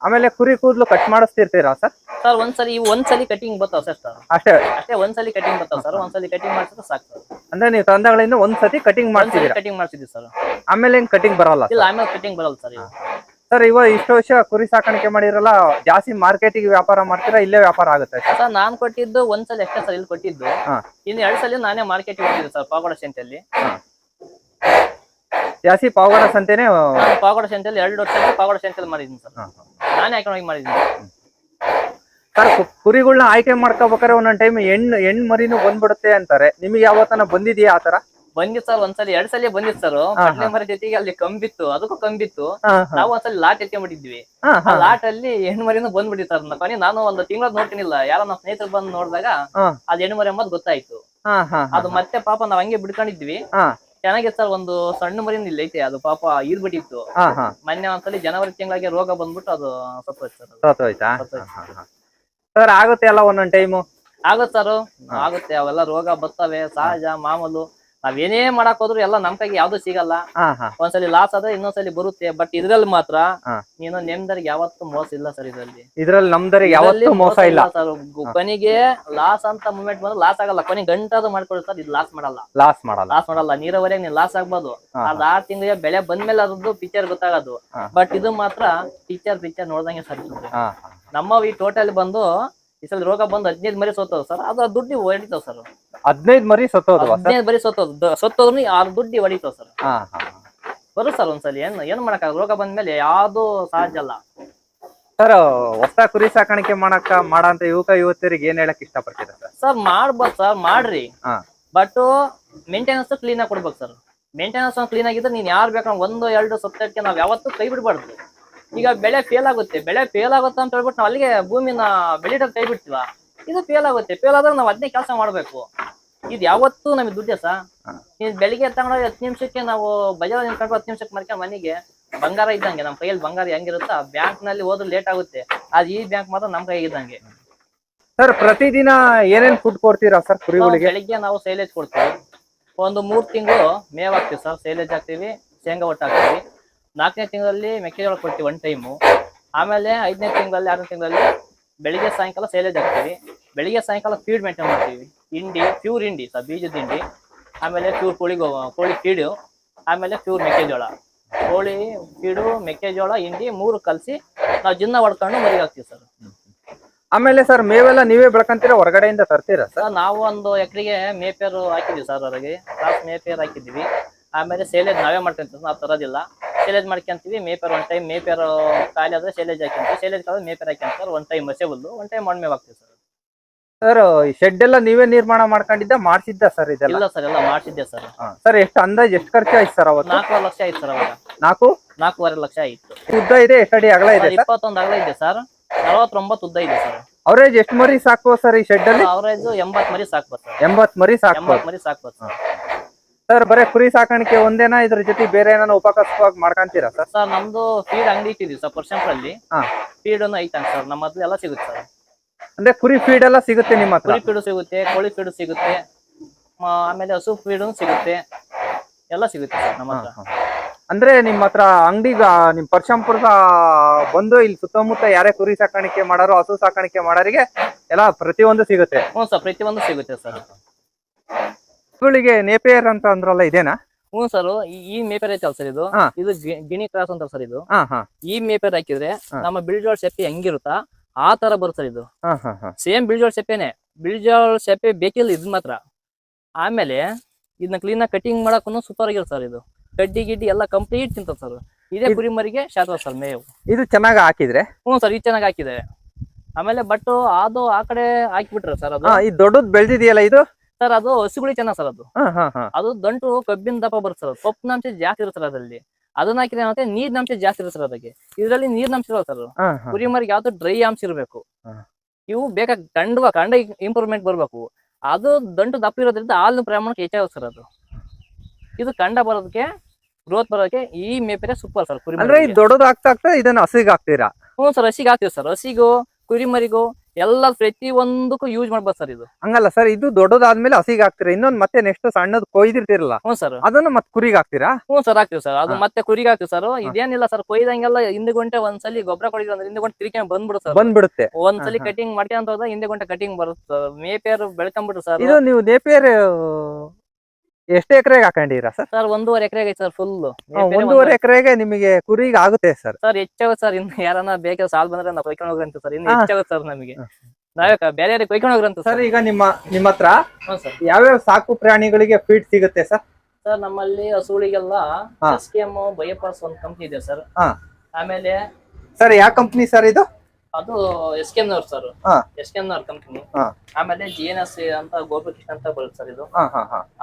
ಆಮೇಲೆ ಕುರಿ ಕೂದಲು ಕಟ್ ಮಾಡಿಸ್ತಿರ್ತೀರಾ ಸರ್? ಸರ್ ಒಂದ್ಸಲಿ ಇವು ಒಂದ್ಸಲಿ ಕಟಿಂಗ್ ಬರ್ತಾವ ಸರ್ ಸರ್ ಅಷ್ಟೇ. ಅಷ್ಟೇ ಒಂದ್ಸಲಿ ಕಟಿಂಗ್ ಬರ್ತಾವ ಸರ್. ಒಂದ್ಸಲಿ ಕಟಿಂಗ್ ಮಾಡ್ಸಿದ್ರೆ ಸಾಕು ಸರ್. ಅಂದ್ರೆ ನೀವು ತಂದಗಳಿಂದ ಒಂದ್ಸತಿ ಕಟಿಂಗ್ ಮಾಡ್ತೀರಾ ಮಾಡ್ತಿದ್ದೀರಾ ಕಟಿಂಗ್ ಮಾಡ್ಸಿದ್ವಿ ಸರ್. ಆಮೇಲೆ ಕಟಿಂಗ್ ಬರಲ್ಲ ಇಲ್ಲ ಆಮೇಲೆ ಕಟಿಂಗ್ ಬರಲ್ಲ ಸರ್. ಸರ್ ಇವಾಗ ಇಷ್ಟು ವರ್ಷ ಕುರಿ ಸಾಕಾಣಿಕೆ ಮಾಡಿರಲ್ಲ ಜಾಸ್ತಿ ಮಾರ್ಕೆಟಿಗೆ ವ್ಯಾಪಾರ ಮಾಡ್ತೀರಾ ಇಲ್ಲೇ ವ್ಯಾಪಾರ ಆಗುತ್ತೆ? ಸರ್ ನಾನ್ ಕೊಟ್ಟಿದ್ದು ಒಂದ್ಸಲ ಎಷ್ಟೇ ಸಲ ಇಲ್ಲಿ ಕೊಟ್ಟಿದ್ದು. ಹಾ. ಇನ್ನು ಎರಡ್ ಸಲ ನಾನೇ ಮಾರ್ಕೆಟ್ ಹೋಗಿದ್ದೆ ಸರ್ ಪಾಗೋಡ ಸಂತೆಯಲ್ಲಿ ಜಾಸ್ತಿ ಪಾವಗಡ ಸಂತೆನೆ ನಾನು ಪಾಗೋಡ ಸಂತೆಯಲ್ಲಿ ಎರಡು ವರ್ಷ ಪಾಗೋಡ ಸಂತೆಯಲ್ಲಿ ಮಾಡಿದ್ದೀನಿ ಸರ್. ನಾನೇ ಹಾಕೊಂಡು ಹೋಗಿ ಮಾಡಿದ್ದೀನಿ ಸರ್. ಕು- ಕುರಿಗಳ್ನ ಆಯ್ಕೆ ಮಾಡ್ಕೋಬೇಕಾದ್ರೆ ಒಂದೊಂದ್ ಟೈಮ್ ಹೆಣ್ಣು ಹೆಣ್ಣು ಮರಿನೂ ಬಂದ್ಬಿಡುತ್ತೆ ಅಂತಾರೆ. ನಿಮಗೆ ಯಾವತ್ತನ ಬಂದಿದೆಯಾ ಆತರ ಬಂದಿತ್ತು ಸರ್ ಒಂದ್ಸಲ ಎರಡ್ ಸಲ ಬಂದಿತ್ತು ಸರ್. ಮರ ಜೊತೆಗೆ ಅಲ್ಲಿ ಕಂಬಿತ್ತು ಅದಕ್ಕೂ ಕಂಬಿತ್ತು. ನಾವು ಒಂದ್ಸಲ ಲಾಟ್ ಎತ್ಕೊಂಡ್ಬಿಟ್ಟಿದ್ವಿ ಆ ಲಾಟ್ ಅಲ್ಲಿ ಹೆಣ್ಣು ಮರಿನೂ ಬಂದ್ಬಿಟ್ಟಿತ್ತು ಅದನ್ನ ಕೊನೆ ನಾನು ಒಂದು ತಿಂಗಳ ನೋಡ್ತೀನಿಲ್ಲ. ಯಾರೋ ನಮ್ಮ ಸ್ನೇಹಿತರು ಬಂದು ನೋಡಿದಾಗ. ಅದ್ ಹೆಣ್ಣು ಮರಿ ಎಂಬುದು ಗೊತ್ತಾಯ್ತು. ಅದು ಮತ್ತೆ ಪಾಪ ನಾವ್ ಹಂಗೆ ಬಿಡ್ಕೊಂಡಿದ್ವಿ ಚೆನ್ನಾಗಿತ್ತು ಸರ್ ಒಂದು ಸಣ್ಣ ಮರಿನ ಇಲ್ಲಿ ಐತೆ ಅದು ಪಾಪ ಇರ್ಬಿಟ್ಟಿತ್ತು. ಮೊನ್ನೆ ಒಂದ್ಸಲಿ ಜನವರಿ ತಿಂಗಳಿಗೆ ರೋಗ ಬಂದ್ಬಿಟ್ಟು ಅದು ಸತ್ತೋಯ್ತಾ. ಸರ್ ಆಗುತ್ತೆ ಅಲ್ಲ ಒಂದೊಂದ್ ಟೈಮು ಆಗುತ್ತೆ ಸರ್ ಆಗುತ್ತೆ ಅವೆಲ್ಲ ರೋಗ ಬರ್ತವೆ ಸಹಜ ಮಾಮೂಲು. ನಾವೇನೇ ಮಾಡಕ್ ಹೋದ್ರು ಎಲ್ಲ ನಮ್ ಕೈಗೆ ಯಾವ್ದು ಸಿಗಲ್ಲ. ಒಂದ್ಸಲಿ ಲಾಸ್ ಆದ್ರೆ ಇನ್ನೊಂದ್ಸಲಿ ಬರುತ್ತೆ. ಬಟ್ ಇದ್ರಲ್ಲಿ ಮಾತ್ರ. ನೀನು ನೆಮ್ದರಿಗೆ ಯಾವತ್ತೂ ಮೋಸ ಇಲ್ಲ ಸರ್ ಇದ್ರಲ್ಲಿ. ಇದ್ರಲ್ಲಿ ನಮ್ದರಿಗೆ ಯಾವತ್ತೂ ಮೋಸ ಇಲ್ಲ ಸರ್. ಕೊನೆಗೆ ಲಾಸ್ ಅಂತ ಮೂಮೆಂಟ್ ಬಂದ್ರೆ ಲಾಸ್ ಆಗಲ್ಲ. ಕೊನೆಗೆ ಗಂಟಾದ್ರು ಮಾಡ್ಕೊಳ್ತಾರೆ ಇದು ಲಾಸ್ ಮಾಡಲ್ಲ. ಲಾಸ್ ಮಾಡಲ್ಲ. ಲಾಸ್ ಮಾಡಲ್ಲ. ನೀರಾವರಿಯಾಗ ನೀನ್ ಲಾಸ್ ಆಗ್ಬೋದು. ಅದ್ ಆರ್ ತಿಂಗಳಿಗೆ ಬೆಳೆ ಬಂದ್ಮೇಲೆ ಅದ್ರದ್ದು ಪಿಕ್ಚರ್ ಗೊತ್ತಾಗೋದು. ಬಟ್ ಇದು ಮಾತ್ರ ಪಿಕ್ಚರ್ ಪಿಕ್ಚರ್ ನೋಡ್ದಂಗೆ ಸರ್. ನಮ್ಮ ಈ ಟೋಟಲ್ ಬಂದು ಈ ಸಲ ರೋಗ ಬಂದು ಹದಿನೈದು ಮರಿ ಸೋತದ ಸರ್. ಅದು ದುಡ್ಡಿ ಹೊಡಿತಾವ್ ಸರ್. ಹದಿನೈದು ಮರಿ ಸೋತದ ಹದಿನೈದು ಮರಿ ಸೋತದ ಸೋತದ್ರು ಆರು ದುಡ್ಡಿ ಹೊಡಿತಾವ್ ಸರ್. ಹಾ ಹಾ. ಬರು ಸರ್ ಒಂದ್ಸಲಿ. ಏನ್ ಏನ್ ಮಾಡಕ ರೋಗ ಬಂದ್ಮೇಲೆ ಯಾವ್ದು ಸಹಜ ಅಲ್ಲ. ಸರ್ ಹೊಸ ಕುರಿ ಸಾಕಾಣಿಕೆ ಮಾಡಕ ಮಾಡಂತ ಯುವಕ ಯುವತಿಯರಿಗೆ ಏನ್ ಹೇಳಕ್ ಇಷ್ಟಪಡ್ತೀರಾ ಸರ್? ಸರ್ ಮಾಡ್ಬೋದು ಸರ್. ಮಾಡ್ರಿ. ಹಾ. ಬಟ್ ಮೇಂಟೆನೆನ್ಸ್ ಕ್ಲೀನ್ ಆಗಿ ಕೊಡ್ಬೇಕು ಸರ್. ಮೇಂಟೆನೆನ್ಸ್ ಕ್ಲೀನ್ ಆಗಿದ್ರೆ ನೀನ್ ಯಾರು ಬೇಕಾದ್ರೆ ಒಂದು ಎರಡು ಸತ್ತಕ್ಕೆ ನಾವ್ ಯಾವತ್ತೂ ಕೈ ಬಿಡಬಾರ್ದು. ಈಗ ಬೆಳೆ ಫೇಲ್ ಆಗುತ್ತೆ. ಬೆಳೆ ಫೇಲ್ ಆಗುತ್ತೆ ಅಂತ ಹೇಳ್ಬಿಟ್ಟು ನಾವು ಅಲ್ಲಿಗೆ ಭೂಮಿನ ಬೆಳಿಡೋದ್ ಕೈ ಬಿಡ್ತೀವ ಇದು ಫೇಲ್ ಆಗುತ್ತೆ. ಫೇಲ್ ಆದ್ರೆ ನಾವು ಅದನ್ನೇ ಕೆಲಸ ಮಾಡ್ಬೇಕು. ಇದು ಯಾವತ್ತೂ ನಮಗೆ ದುಡ್ಡೆ ಹಾ. ನೀನ್ ಬೆಳಿಗ್ಗೆ ತಗೊಂಡೋಗಿ ಹತ್ತು ನಿಮಿಷಕ್ಕೆ ನಾವು ಬಜಾರ್ ನಿಂತ್ಕೊಂಡು ಹತ್ತು ನಿಮಿಷಕ್ಕೆ ಮಾಡ್ಕೊಂಡು ಮನೆಗೆ ಬಂಗಾರ ಇದ್ದಂಗೆ ನಮ್ಮ ಕೈಯಲ್ಲಿ ಬಂಗಾರ ಹೆಂಗಿರುತ್ತೋ ಆ ಬ್ಯಾಂಕ್ನಲ್ಲಿ ಹೋದ್ರೆ ಲೇಟ್ ಆಗುತ್ತೆ. ಅದ್ ಈ ಬ್ಯಾಂಕ್ ಮಾತ್ರ ನಮ್ಮ ಕೈ ಇದ್ದಂಗೆ. ಸರ್ ಪ್ರತಿದಿನ ಏನೇನ್ ಫುಡ್ ಕೊಡ್ತೀರಾ ಸರ್ ನಾವು ಕುರಿಗಳಿಗೆ ಬೆಳಿಗ್ಗೆ ನಾವು ಸೈಲೇಜ್ ಕೊಡ್ತೀವಿ. ಒಂದು ಮೂರ್ ತಿಂಗಳು ಮೇವ್ ಹಾಕ್ತಿವಿ ಸರ್. ಸೈಲೇಜ್ ಹಾಕ್ತಿವಿ ಶೇಂಗಾ ಒಟ್ಟು ಹಾಕ್ತಿವಿ. ನಾಲ್ಕನೇ ತಿಂಗಳಲ್ಲಿ ಮೆಕ್ಕೆಜೋಳ ಕೊಡ್ತೀವಿ ಒನ್ ಟೈಮು ಆಮೇಲೆ ಐದನೇ ತಿಂಗಳಲ್ಲಿ ಆರನೇ ತಿಂಗಳಲ್ಲಿ ಬೆಳಿಗ್ಗೆ ಸಾಯಂಕಾಲ ಸೈಲೇಜ್ ಹಾಕ್ತೀವಿ ಬೆಳಿಗ್ಗೆ ಸಾಯಂಕಾಲ ಫೀಡ್ ಮೇಂಟೈನ್ ಮಾಡ್ತೀವಿ. ಹಿಂಡಿ ಪ್ಯೂರ್ ಹಿಂಡಿ ಸರ್ ಬೀಜದ ಹಿಂಡಿ. ಆಮೇಲೆ ಪ್ಯೂರ್ ಕೋಳಿ ಗೋ ಕೋಳಿ ಫೀಡು ಆಮೇಲೆ ಪ್ಯೂರ್ ಮೆಕ್ಕೆಜೋಳ. ಕೋಳಿ ಫೀಡು ಮೆಕ್ಕೆಜೋಳ ಹಿಂಡಿ ಮೂರು ಕಲಸಿ ನಾವು ಜಿನ್ನ ಹೊಡ್ಕೊಂಡು ಮರಿಗೆ ಹಾಕ್ತೀವಿ ಸರ್. ಆಮೇಲೆ ಸರ್ ಮೇವೆಲ್ಲ ನೀವೇ ಬೆಳ್ಕಂತೀರಾ? ಹೊರಗಡೆಯಿಂದ ತರ್ತೀರಾ ಸರ್? ನಾವು ಒಂದು ಎಕರೆಗೆ ಮೇಪೇರು ಹಾಕಿದ್ವಿ ಸರ್ ಹೊರಗೆ. ಕ್ರಾಸ್ ಮೇಪೇರ್ ಹಾಕಿದ್ವಿ ಆಮೇಲೆ ಸೇಲೇಜ್ ನಾವೇ ಮಾಡ್ಕೊಂತೀವಿ ನಾವು ತರೋದಿಲ್ಲ. ಸೇಲೇಜ್ ಮಾಡ್ಕೊಂತೀವಿ ಮೇಪೇರ್ ಒನ್ ಟೈಮ್ ಮೇಪೇರ್ ಖಾಲಿ ಆದ್ರೆ ಸೇಲೇಜ್ ಹಾಕ್ಯಂತೀವಿ ಸೇಲೇಜ್ ಕಾಲ ಮೇಪೇರ್ ಹಾಕ್ಯಂತಾರೆ ಒನ್ ಟೈಮ್ ಮಸೆ ಹುಲ್ಲು ಒನ್ ಟೈಮ್ ಮಣ್ಣು ಮೇವ್ ಹಾಕ್ತೀವಿ ಸರ್. ಸರ್ ಶೆಡ್ ಎಲ್ಲ ನೀವೇ ನಿರ್ಮಾಣ ಮಾಡ್ಕೊಂಡಿದ್ದ ಮಾಡ್ಸಿದ್ದ ಸರ್ ಇದೆಲ್ಲ? ಇಲ್ಲ ಸರ್ ಎಲ್ಲ ಮಾಡಿಸಿದ್ದೆ ಸರ್. ಸರ್ ಎಷ್ಟು ಅಂದಾಜ್ ಎಷ್ಟು ಖರ್ಚು ಆಯ್ತು ಸರ್ ಅವತ್ತು? ನಾಲ್ಕೂವರೆ ಲಕ್ಷ ಆಯ್ತು ಸರ್ ಅವಾಗ. ನಾಲ್ಕು? ನಾಲ್ಕೂವರೆ ಲಕ್ಷ ಆಯ್ತು. ಉದ್ದ ಇದೆ ಎಷ್ಟಡಿ ಅಗಲ ಇದೆ ಸರ್ ಸರ್ ಇಪ್ಪತ್ತೊಂದು ಅಗಲ ಇದೆ ಸರ್ ನಲವತ್ತೊಂಬತ್ತು ಉದ್ದ ಇದೆ ಸರ್ ಅವರೇಜ್ ಎಷ್ಟು ಮರಿ ಸಾಕು ಸರ್ ಈ ಶೆಡ್ ಅಲ್ಲಿ? ಅವರೇಜ್ ಎಂಬತ್ ಮರಿ ಸಾಕ್ಬೋದು ಸರ್ ಎಂಬತ್ ಮರಿ ಸಾಕು ಎಂಬತ್ ಮರಿ ಸಾಕ್ಬೋದು ಸರ್ ಸರ್ ಬರೇ ಕುರಿ ಸಾಕಾಣಿಕೆ ಒಂದೇನಾ? ಇದ್ರ ಜೊತೆ ಬೇರೆ ಏನಾನ ಉಪಕಸವಾಗಿ ಮಾಡ್ಕೊಂತೀರಾ ಸರ್? ಸರ್ ನಮ್ದು ಫೀಡ್ ಅಂಗಡಿ ಇಟ್ಟಿದ್ವಿ ಸರ್ ಪರ್ಸೆಂಟ್ರಲ್ಲಿ ಹಾ. ಫೀಡ್ ಅನ್ನು ಐತಂಗ ಸರ್ ನಮ್ಮ ಹತ್ರ ಎಲ್ಲ ಸಿಗುತ್ತೆ ಸರ್. ಅಂದ್ರೆ ಕುರಿ ಫೀಡ್ ಎಲ್ಲ ಸಿಗುತ್ತೆ ನಿಮ್ಮ ಹತ್ರ? ಕುರಿ ಫೀಡು ಸಿಗುತ್ತೆ ಕೋಳಿ ಫೀಡು ಸಿಗುತ್ತೆ ಆ, ಆಮೇಲೆ ಹಸು ಫೀಡು ಸಿಗುತ್ತೆ ಎಲ್ಲ ಸಿಗುತ್ತೆ ಸರ್ ನಮ್ಮ ಹತ್ರ. ಅಂದ್ರೆ ನಿಮ್ಮ ಹತ್ರ ಅಂಗಡಿಗ ನಿಮ್ ಪರ್ಶಂಪುರದ ಬಂದು ಇಲ್ಲಿ ಸುತ್ತಮುತ್ತ ಯಾರೇ ಕುರಿ ಸಾಕಾಣಿಕೆ ಮಾಡೋರು ಹಸು ಸಾಕಾಣಿಕೆ ಮಾಡೋರಿಗೆ ಎಲ್ಲ ಪ್ರತಿಯೊಂದು ಸಿಗುತ್ತೆ? ಹ್ಞೂ ಸರ್ ಪ್ರತಿಯೊಂದು ಸಿಗುತ್ತೆ ಸರ್. ಇವುಗಳಿಗೆ ನೇಪೇರ್ ಅಂತ ಅಂದ್ರಲ್ಲ ಇದೇನಾ? ಹ್ಞೂ ಸರ್ ಈ ಮೇಪೇರ್ ಐತಲ್ ಸರ್ ಇದು? ಹಾ. ಇದು ಗಿ- ಗಿಣಿ ಕ್ರಾಸ್ ಅಂತ ಸರ್ ಇದು. ಹಾ ಹಾ. ಈ ಮೇಪೇರ್ ಹಾಕಿದ್ರೆ ಹಾ. ನಮ್ಮ ಬಿಳಿಜೋಳ ಸೆಪ್ಪೆ ಹೆಂಗಿರುತ್ತಾ ಆ ತರ ಬರುತ್ತೆ ಸರ್ ಇದು. ಹಾ ಹಾ ಹಾ. ಸೇಮ್ ಬಿಳಿಜೋಳ ಸೆಪ್ಪೆನೆ ಬಿಳಿಜೋಳ ಸೆಪ್ಪೆ ಬೇಕಿಲ್ಲ ಇದ್ ಮಾತ್ರ. ಆಮೇಲೆ ಇದನ್ನ ಕ್ಲೀನ್ ಆಗಿ ಕಟಿಂಗ್ ಮಾಡಕ್ಕೂ ಸೂಪರ್ ಆಗಿರುತ್ತೆ ಸರ್ ಇದು. ಕಡ್ಡಿ ಗಿಡ್ಡಿ ಎಲ್ಲ ಕಂಪ್ಲೀಟ್ ತಿಂತ ಸರ್. ಇದೇ ಕುರಿ ಮರಿಗೆ ಶಾಶ್ವತ ಸರ್ ಮೇವು. ಇದು ಚೆನ್ನಾಗಿ ಹಾಕಿದ್ರೆ? ಹ್ಞೂ ಸರ್ ಇದು ಚೆನ್ನಾಗಿ ಹಾಕಿದ್ದಾರೆ ಆಮೇಲೆ ಬಟ್ಟು ಅದು ಆ ಕಡೆ ಹಾಕಿಬಿಟ್ರೆ ಸರ್ ಅದು. ಹಾ ಈ ದೊಡ್ಡದ್ ಬೆಳ್ದಿದೆಯಲ್ಲ ಇದು? ಸರ್ ಅದು ಹಸಿಗುಳಿ ಚೆನ್ನ ಸರ್ ಅದು. ಅದು ದಂಟು ಕಬ್ಬಿನ ದಪ್ಪ ಬರುತ್ತೆ ಸರ್ ಸೊಪ್ಪಿನಾಂಶ ಜಾಸ್ತಿ ಇರುತ್ತೆ ಸರ್ ಅದರಲ್ಲಿ. ಅದನ್ನ ಹಾಕಿದ್ರೆ ನೀರಿನಾಂಶ ಜಾಸ್ತಿ ಇರುತ್ತೆ ಸರ್ ಅದಕ್ಕೆ. ಇದರಲ್ಲಿ ನೀರಿನಾಂಶ ಇರಲ್ಲ ಸರ್ ಕುರಿ ಮರಿಗೆ ಯಾವ್ದು ಡ್ರೈ ಅಂಶ ಇರಬೇಕು. ಇವು ಬೇಗ ಕಂಡುವ ಕಂಡ ಇಂಪ್ರೂವ್ಮೆಂಟ್ ಬರಬೇಕು. ಅದು ದಂಟು ದಪ್ಪ ಇರೋದ್ರಿಂದ ಹಾಲಿನ ಪ್ರಮಾಣಕ್ಕೆ ಹೆಚ್ಚಾಗುತ್ತೆ ಸರ್ ಅದು. ಇದು ಕಂಡ ಬರೋದಕ್ಕೆ ಗ್ರೋತ್ ಬರೋದಕ್ಕೆ ಈ ಮೇಪರೆ ಸೂಪರ್ ಸರ್ ಕುರಿ ಮರಿಗೆ. ಆಗ್ತಾ ಇದನ್ನ ಹಸಿಗೆ ಹಾಕ್ತೀರಾ? ಹ್ಞೂ ಸರ್ ಹಸಿಗೆ ಹಾಕ್ತೀವಿ ಸರ್. ಹಸಿಗೂ ಕುರಿ ಮರಿಗೂ ಎಲ್ಲ ಪ್ರತಿ ಒಂದಕ್ಕೂ ಯೂಸ್ ಮಾಡ್ಬೋದು ಸರ್ ಇದು. ಹಂಗಲ್ಲ ಸರ್ ಇದು ದೊಡ್ಡದಾದ್ಮೇಲೆ ಹಸಿಗೆ ಹಾಕ್ತೀರಾ. ಇನ್ನೊಂದ್ ಮತ್ತೆ ನೆಕ್ಸ್ಟ್ ಸಣ್ಣದ್ ಕೊಯ್ದಿರ್ತಿರಲ್ಲ ಹ್ಞೂ ಸರ್ ಅದನ್ನ ಮತ್ತೆ ಕುರಿಗೆ ಹಾಕ್ತೀರಾ? ಹ್ಞೂ ಸರ್ ಹಾಕ್ತೀವಿ ಸರ್ ಅದು ಮತ್ತೆ ಕುರಿಗೆ ಹಾಕ್ತೀವಿ ಸರ್ ಇದೇನಿಲ್ಲ ಸರ್ ಕೊಯ್ದಂಗೆಲ್ಲ ಹಿಂದೆ ಗಂಟೆ ಒಂದ್ಸಲಿ ಗೊಬ್ಬರ ಕೊಡಿದ್ರೆ ಅಂದ್ರೆ ಹಿಂದೆ ಗಂಟೆ ತಿರುಗಿ ಬಂದ್ಬಿಡು ಸರ್ ಬಂದ್ಬಿಡುತ್ತೆ. ಒಂದ್ಸಲಿ. ಕಟಿಂಗ್ ಮಾಡ್ಕೊಂತ ಹೋದ್ರೆ ಹಿಂದೆ ಗಂಟೆ ಕಟಿಂಗ್ ಬರುತ್ತೆ ಮೇಪೇರ್ ಬೆಳ್ಕೊಂಡ್ಬಿಡ್ರಿ ಸರ್ ಇದು ನೀವು ನೇಪಿಯರ್ ಎಷ್ಟು ಎಕರೆಗೆ ಹಾಕೊಂಡಿರಾ ಸರ್? ಸರ್ ಒಂದೂವರೆ ಎಕರೆಗೆ ಸರ್ ಫುಲ್ ಒಂದೂವರೆ. ಎಕರೆಗೆ ನಿಮಗೆ ಕುರಿಗೆ ಆಗುತ್ತೆ ಸರ್. ಸರ್ ಹೆಚ್ಚಾಗುತ್ತೆ ಸರ್ ಇನ್ನು ಯಾರನ್ನ ಬೇಕಾದ ಸಾಲ್ ಬಂದ್ರೆ ನಾವು ಕೊಯ್ಕೊಂಡು ಹೋಗ್ರಂತ ಸರ್ ಇನ್ನು. ಹೆಚ್ಚಾಗುತ್ತೆ ಸರ್ ನಮಗೆ. ನಾವೇ ಬೇರೆ ಯಾರಿಗೆ ಕೊಯ್ಕೊಂಡು ಹೋಗ್ರಂತ ಸರ್. ಈಗ ನಿಮ್ಮ ನಿಮ್ಮ ಹತ್ರ ಯಾವ್ಯಾವ ಸಾಕು ಪ್ರಾಣಿಗಳಿಗೆ ಫೀಡ್ ಸಿಗುತ್ತೆ ಸರ್? ಸರ್ ನಮ್ಮಲ್ಲಿ ಹಸುಗಳಿಗೆಲ್ಲ. ಎಸ್ ಕೆ ಬಯೋಪಾಸ್ ಒಂದು ಕಂಪ್ನಿ ಇದೆ ಸರ್. ಆಮೇಲೆ ಸರ್ ಯಾವ ಕಂಪ್ನಿ ಸರ್ ಇದು? ಅದು ಎಸ್ ಕೆ ಅವ್ರ ಸರ್ ಎಸ್ ಕೆ ಅವ್ರ ಕಂಪ್ನಿ ಆಮೇಲೆ ಜಿ ಎನ್ ಎಸ್ ಅಂತ ಗೋಪಿಕೃಷ್ಣ ಅಂತ ಬರುತ್ತೆ ಸರ್ ಇದು.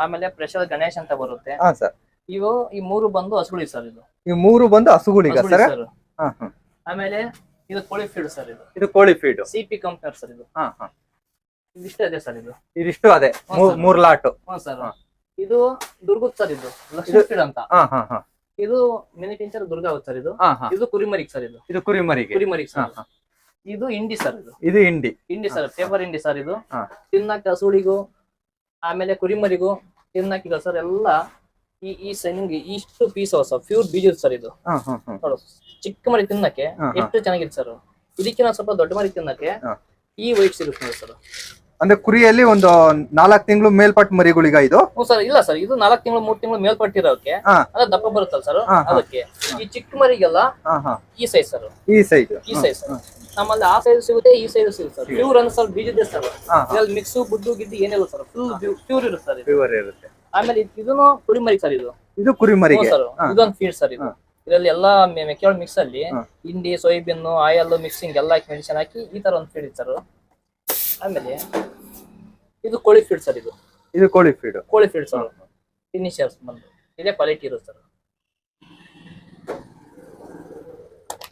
ಆಮೇಲೆ ಪ್ರೆಷರ್ ಗಣೇಶ್ ಅಂತ ಬರುತ್ತೆ. ಇವು ಈ ಮೂರು ಬಂದು ಹಸುಗಳಿಗೆ ಸರ್ ಇದು. ಈ ಮೂರು ಬಂದು ಹಸುಗಳಿಗ ಸರ್ ಸರ್ ಹಾ ಹಾ. ಆಮೇಲೆ ಇದು ಕೋಳಿ ಫೀಡ್ ಸರ್ ಇದು. ಇದು ಕೋಳಿ ಫೀಡ್ ಸಿಪಿ ಕಂಪನಿ ಸರ್ ಇದು. ಹಾ ಹಾ. ಇದಿಷ್ಟೇ ಅದೇ ಸರ್ ಇದು. ಇದಿಷ್ಟು ಅದೇ. ಮೂರು. ಲಾಟು ಹ್ಞೂ ಸರ್. ಇದು ದುರ್ಗುತ್ ಸರ್ ಇದು. ಲಕ್ಷ್ಮಿ ಫೀಡ್ ಅಂತ. ಹಾ ಹಾ ಹಾ. ಇದು ಮಿನಿ ಟಿಂಚರ್ ದುರ್ಗಾ ಸರ್ ಇದು. ಇದು ಕುರಿಮರಿಗ್ ಸರ್ ಇದು. ಇದು ಕುರಿಮರಿಗೆ. ಕುರಿಮರಿಗೆ ಸರ್ ಇದು ಇಂಡಿ ಸರ್ ಇದು. ಇದು ಹಿಂಡಿ. ಇಂಡಿ ಸರ್ ಪೇಪರ್ ಇಂಡಿ ಸರ್ ಇದು. ಹಾ. ತಿನ್ನಕ್ಕ ಹಸುಳಿಗೂ ಆಮೇಲೆ ಕುರಿಮರಿಗೂ ತಿನ್ನಕ್ಕಿಗ ಸರ್ ಎಲ್ಲ ಈ ಈ ಸೈನಿಂಗ್ ಇಷ್ಟು ಪೀಸ್ ಸರ್ ಪ್ಯೂರ್ ಬೀಜ ಸರ್ ಇದು. ಹಾ ಹಾ ಹಾ. ನೋಡು ಚಿಕ್ಕ ಮರಿ ತಿನ್ನಕ್ಕೆ ಹಾ, ಹಾ. ಎಷ್ಟು ಚೆನ್ನಾಗಿದೆ ಸರ್ ಇದಕ್ಕಿಂತ ಸ್ವಲ್ಪ ದೊಡ್ಡ ಮರಿ ತಿನ್ನಕ್ಕೆ ಹಾ. ಈ ವೈಟ್ ಸಿಗುತ್ತೆ ನೋಡಿ ಸರ್ ಅಂದ್ರೆ ಕುರಿಯಲ್ಲಿ ಒಂದು ನಾಲ್ಕ್ ತಿಂಗಳು ಮೇಲ್ಪಟ್ಟ ಮರಿಗಳಿಗ ಇದು? ಹ್ಞೂ ಸರ್ ಇಲ್ಲ ಸರ್ ಇದು ನಾಲ್ಕು ತಿಂಗಳು ಮೂರ್ ತಿಂಗಳು ಮೇಲ್ಪಟ್ಟಿರೋಕೆ ಹಾ. ಅದ ದಪ್ಪ ಬರುತ್ತಲ್ಲ ಸರ್ ಹಾ, ಹಾ. ಅದಕ್ಕೆ. ಈ ಚಿಕ್ಕ ಮರಿಗೆಲ್ಲ ಹಾ ಹಾ. ಈ ಸೈಜ್ ಸರ್ ಈ ಸೈಜ್ ಈ ಸೈಜ್ ಸರ್ ನಮ್ಮಲ್ಲಿ ಆ ಸೈಜ್ ಸಿಗುತ್ತೆ ಈ ಸೈಜ್ ಸಿಗುತ್ತೆ ಸರ್ ಪ್ಯೂರ್ ಅಂದ್ರೆ ಸರ್ ಬೀಜದ ಸರ್ ಇದ್ರಲ್ಲಿ ಮಿಕ್ಸ್ ಬುಡ್ಡು ಗಿಡ್ಡು ಏನಿಲ್ಲ ಸರ್ ಫುಲ್ ಪ್ಯೂರ್ ಇರುತ್ತೆ ಸರ್ ಪ್ಯೂರ್ ಇರುತ್ತೆ. ಆಮೇಲೆ ಇದ್- ಇದನ್ನು ಕುರಿಮರಿ ಸರ್ ಇದು. ಇದು ಕುರಿಮರಿ ಸರ್ ಇದೊಂದು ಫೀಡ್ ಸರ್ ಇದು. ಇದರಲ್ಲಿ ಎಲ್ಲಾ ಮೆಕ್ಕೆಜೋಳ ಮಿಕ್ಸ್ ಅಲ್ಲಿ. ಹಿಂಡಿ ಸೋಯಾಬೀನ್ ಆಯಲ್ ಮಿಕ್ಸಿಂಗ್ ಎಲ್ಲ ಹಾಕಿ ಮೆಡಿಸಿನ್ ಹಾಕಿ ಈ ತರ ಒಂದು ಫೀಡ್ ಸರ್ ಆಮೇಲೆ ಇದು ಕೋಳಿ ಫೀಡ್ ಸರ್ ಇದು. ಇದು ಕೋಳಿ ಫೀಡ್ ಕೋಳಿ ಫೀಡ್ ಸರ್ ಫಿನಿಶರ್ಸ್ ಬಂದು. ಇದೇ ಕ್ವಾಲಿಟಿ ಇರುತ್ತೆ ಸರ್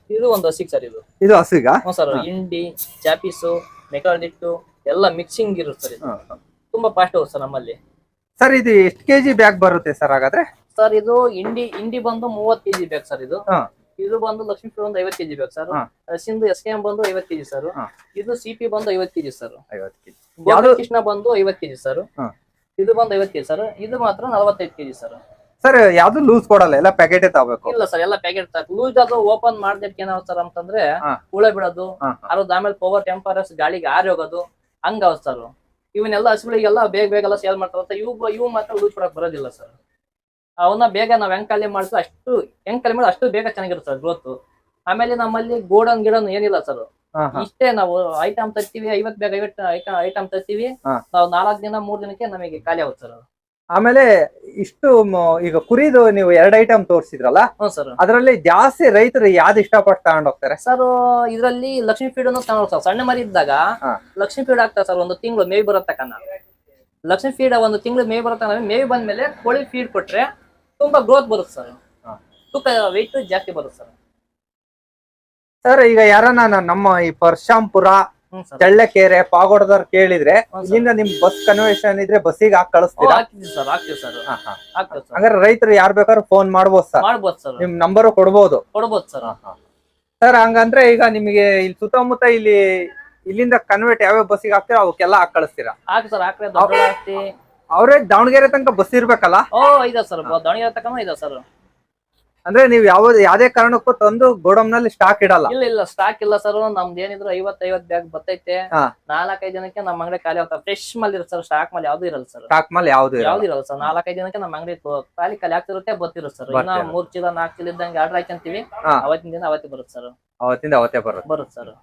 ಇದು ಒಂದು ಹಸಿಗೆ ಸರ್ ಇದು. ಇದು ಹಸಿಗ? ಹ್ಞೂ ಸರ್ ಹಿಂಡಿ ಚಾಪೀಸು ಮೆಕಾರ್ಡಿಟ್ಟು ಎಲ್ಲ ಮಿಕ್ಸಿಂಗ್ ಇರುತ್ತೆ ಸರ್ ಇದು. ತುಂಬಾ ಫಾಸ್ಟ್ ಹೋಗುತ್ತೆ ಸರ್ ನಮ್ಮಲ್ಲಿ. ಸರ್ ಇದು ಎಷ್ಟು ಕೆಜಿ ಬ್ಯಾಗ್ ಬರುತ್ತೆ ಸರ್ ಹಾಗಾದ್ರೆ? ಸರ್ ಇದು ಇಂಡಿ ಇಂಡಿ ಬಂದು ಮೂವತ್ ಕೆಜಿ ಬ್ಯಾಗ್ ಸರ್ ಇದು. ಹಾ. ಇದು ಬಂದು ಲಕ್ಷ್ಮೀ ಫೀಡ್ ಒಂದು ಐವತ್ ಕೆಜಿ ಬೇಕು ಸರ್. ಹಾ. ಸಿಂಧು ಎಸ್ ಕೆ ಎಂ ಬಂದು ಐವತ್ ಕೆಜಿ ಸರ್. ಹಾ. ಇದು ಸಿ ಪಿ ಬಂದು ಐವತ್ ಕೆಜಿ ಸರ್. ಐವತ್ತು ಕೆಜಿ. ಯಾವ್ದು? ಕೃಷ್ಣ ಬಂದು ಐವತ್ ಕೆಜಿ ಸರ್. ಹಾ. ಇದು ಬಂದು ಐವತ್ ಕೆಜಿ ಸರ್. ಇದು ಮಾತ್ರ ನಲವತ್ತೈದು ಕೆಜಿ ಸರ್. ಸರ್ ಯಾವ್ದು ಲೂಸ್ ಕೊಡಲ್ಲ ಎಲ್ಲ ಪ್ಯಾಕೆಟ್ ತಗೋಬೇಕು ಇಲ್ಲ ಸರ್ ಎಲ್ಲ ಪ್ಯಾಕೆಟ್ ಲೂಸ್ ಅದು ಓಪನ್ ಮಾಡ್ದಕ್ಕೆ ಏನಾವ್ ಸರ್ ಅಂತಂದ್ರೆ ಕೂಳೆ ಹುಳ ಬಿಡೋದು ಹಾ. ಆಮೇಲೆ ಪವರ್ ಟೆಂಪರಸ್ ಗಾಳಿಗೆ ಆರಿ ಹೋಗೋದು ಹಂಗ ಸರ್. ಇವನ್ನೆಲ್ಲ ಹಸುಗಳಿಗೆಲ್ಲ ಬೇಗ ಬೇಗ ಎಲ್ಲ ಸೇಲ್ ಮಾಡ್ತಾರ ಇವು ಇವು ಮಾತ್ರ ಲೂಸ್ ಕೊಡಕ್ ಬರೋದಿಲ್ಲ ಸರ್. ಅವನ್ನ ಬೇಗ ನಾವ್ ಹೆಂಗ್ ಖಾಲಿ ಅಷ್ಟು ಹೆಂಗ್ ಖಾಲಿ ಮಾಡಿ ಅಷ್ಟು ಬೇಗ ಚೆನ್ನಾಗಿರುತ್ತೆ ಸರ್ ಗ್ರೋತ್ ಆಮೇಲೆ ನಮ್ಮಲ್ಲಿ ಗೋಡನ್ ಗಿಡನ್ ಏನಿಲ್ಲ ಸರ್. ಇಷ್ಟೇ ನಾವು ಐಟಮ್ ತರ್ತೀವಿ ಐವತ್ ಬೇಗ ಐವತ್ ಐಟಮ್ ತರ್ತೀವಿ. ನಾವು ನಾಲ್ಕು ದಿನ ಮೂರ್ ದಿನಕ್ಕೆ ನಮಗೆ ಖಾಲಿ ಆಗುತ್ತೆ ಸರ್. ಆಮೇಲೆ ಇಷ್ಟು ಈಗ ಕುರಿದು ನೀವು ಎರಡು ಐಟಮ್ ತೋರಿಸಿದ್ರಲ್ಲ ಹ್ಞೂ ಸರ್. ಅದರಲ್ಲಿ ಜಾಸ್ತಿ ರೈತರು ಯಾವ್ದು ಇಷ್ಟಪಟ್ಟು ತಗೊಂಡ್ ಹೋಗ್ತಾರೆ? ಸರ್ ಇದರಲ್ಲಿ ಲಕ್ಷ್ಮೀ ಫೀಡ್ ಅನ್ನು ತಗೊಂಡು ಸರ್ ಸಣ್ಣ ಮರಿ ಇದ್ದಾಗ. ಲಕ್ಷ್ಮೀ ಫೀಡ್ ಆಗ್ತಾ ಸರ್ ಒಂದು ತಿಂಗಳು ಮೇವಿ ಬರತ್ತಕನ್ನ ಲಕ್ಷ್ಮೀ ಫೀಡ್ ಒಂದು ತಿಂಗಳು ಮೇವಿ ಬರತ್ತ ಮೇವಿ ಬಂದ್ಮೇಲೆ ಕೋಳಿ ಫೀಡ್ ಕೊಟ್ರೆ ತುಂಬಾ ಗ್ರೋತ್ ಬರುತ್ತೆ ಸರ್. ತುಪ್ಪ ತೂಕ ವೆಯ್ಟ್ ಜಾಸ್ತಿ ಬರುತ್ತೆ ಸರ್. ಸರ್ ಈಗ ಯಾರನ್ನ ನಮ್ಮ ಈ ಪರ್ಶಾಂಪುರ ಚಳ್ಳಕೆರೆ ಪಾಗೋಡದವ್ರು ಕೇಳಿದ್ರೆ. ಇಲ್ಲಿಂದ ನಿಮ್ ಬಸ್ ಕನ್ವೆನ್ಷನ್ ಇದ್ರೆ ಬಸ್ಸಿಗೆ ಹಾಕಿ ಕಳಿಸ್ತೀರಾ? ಸರ್ ಹಂಗಾರೆ ರೈತರು ಯಾರ್ ಬೇಕಾದ್ರೂ ಫೋನ್ ಮಾಡ್ಬೋದು ಸರ್. ಮಾಡ್ಬೋದು ಸರ್. ನಿಮ್ ನಂಬರ್ ಕೊಡ್ಬೋದು. ಕೊಡ್ಬೋದು ಸರ್. ಸರ್ ಹಂಗಂದ್ರೆ ಈಗ ನಿಮಗೆ ಇಲ್ಲಿ ಸುತ್ತಮುತ್ತ ಇಲ್ಲಿ ಇಲ್ಲಿಂದ ಕನ್ವರ್ಟ್ ಯಾವ್ಯಾವ ಬಸ್ಸಿಗೆ ಹಾಕ್ತೀರಾ ಅವಕ್ಕೆಲ್ಲ ಹಾಕಿ ಕಳಿಸ್ತೀರಾ? ಹಾಕಿ ಸರ್ ಹಾಕ್ರೆ ದೊಡ್ಡ ಅವರೇ ದಾವಣಗೆರೆ ತನಕ ಬಸ್ ಇರ್ಬೇಕಲ್ಲ? ಓ ಇದೆ ಸರ್. ದಾವಣಗೆರೆ ತನಕ ಇದೆ ಸರ್. ಅಂದ್ರೆ ನೀವು ಯಾವ ಯಾವ್ದೇ ಕಾರಣಕ್ಕೂ ತಂದು ಗೋಡಮ್ನಲ್ಲಿ ಸ್ಟಾಕ್ ಇಡಲ್ಲ. ಇಲ್ಲ ಇಲ್ಲ ಸ್ಟಾಕ್ ಇಲ್ಲ ಸರ್ ನಮ್ದು ಏನಿದ್ರು ಐವತ್ ಐವತ್ ಬ್ಯಾಗ್ ಬರ್ತೈತೆ. ನಾಲ್ಕೈದು ದಿನಕ್ಕೆ ನಮ್ಮ ಅಂಗಡಿ ಖಾಲಿ ಆಗ್ತಾವ ಫ್ರೆಶ್ ಮಾಲ್ ಇರುತ್ತೆ ಸರ್ ಸ್ಟಾಕ್ ಮಾಲ್ ಯಾವ್ದು ಇರಲ್ಲ ಸರ್ ಸ್ಟಾಕ್ ಮಾಲ್ ಯಾವ್ದು ಇರಲ್ಲ. ಯಾವ್ದು ಇರಲ್ಲ ಸರ್ ನಾಲ್ಕೈದು ಜನಕ್ಕೆ ನಮ್ಮ ಅಂಗಡಿ ಖಾಲಿ ಖಾಲಿ ಆಗ್ತಿರುತ್ತೆ ಬರ್ತಿರುತ್ತೆ ಸರ್ ಇನ್ನ. ಮೂರ್ ಚೀಲ ನಾಲ್ಕು ಚೀಲ ಇದ್ದಂಗೆ ಆರ್ಡರ್ ಹಾಕಂತೀವಿ. ಅವತ್ತಿನ ದಿನ ಅವತ್ತೇ ಬರುತ್ತೆ ಸರ್ ಅವತ್ತಿಂದ ಅವತ್ತೇ ಬರುತ್ತೆ. ಬರುತ್ತೆ ಸರ್